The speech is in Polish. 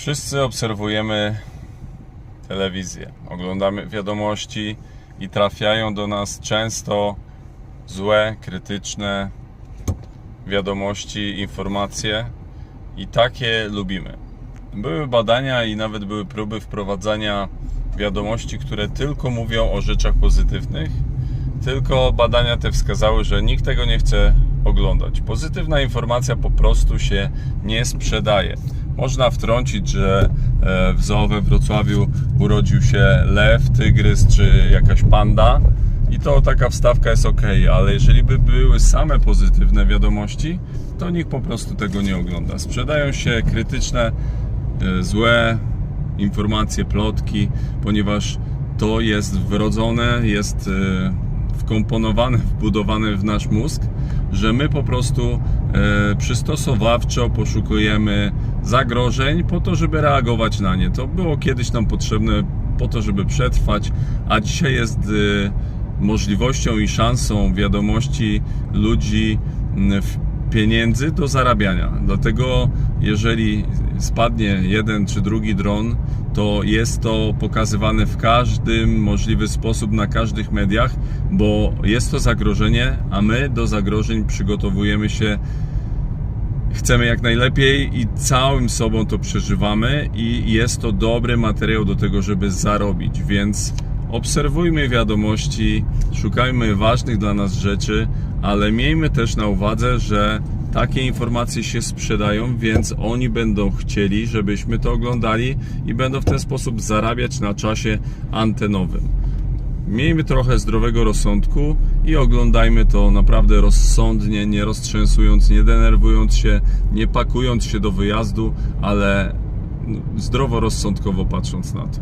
Wszyscy obserwujemy telewizję, oglądamy wiadomości i trafiają do nas często złe, krytyczne wiadomości, informacje i takie lubimy. Były badania i nawet były próby wprowadzania wiadomości, które tylko mówią o rzeczach pozytywnych, tylko badania te wskazały, że nikt tego nie chce oglądać. Pozytywna informacja po prostu się nie sprzedaje. Można wtrącić, że e, w zoo we Wrocławiu urodził się lew, tygrys czy jakaś panda i to taka wstawka jest ok, ale jeżeli by były same pozytywne wiadomości, to nikt po prostu tego nie ogląda. Sprzedają się krytyczne, e, złe informacje, plotki, ponieważ to jest wrodzone, jest e, wkomponowane, wbudowane w nasz mózg, że my po prostu e, przystosowawczo poszukujemy zagrożeń po to, żeby reagować na nie. To było kiedyś nam potrzebne po to, żeby przetrwać, a dzisiaj jest e, możliwością i szansą wiadomości ludzi w pieniędzy do zarabiania. Dlatego jeżeli spadnie jeden czy drugi dron, to jest to pokazywane w każdym możliwy sposób na każdych mediach, bo jest to zagrożenie, a my do zagrożeń przygotowujemy się. Chcemy jak najlepiej i całym sobą to przeżywamy i jest to dobry materiał do tego, żeby zarobić, więc obserwujmy wiadomości, szukajmy ważnych dla nas rzeczy, ale miejmy też na uwadze, że takie informacje się sprzedają, więc oni będą chcieli, żebyśmy to oglądali i będą w ten sposób zarabiać na czasie antenowym. Miejmy trochę zdrowego rozsądku i oglądajmy to naprawdę rozsądnie, nie roztrzęsując, nie denerwując się, nie pakując się do wyjazdu, ale zdroworozsądkowo patrząc na to.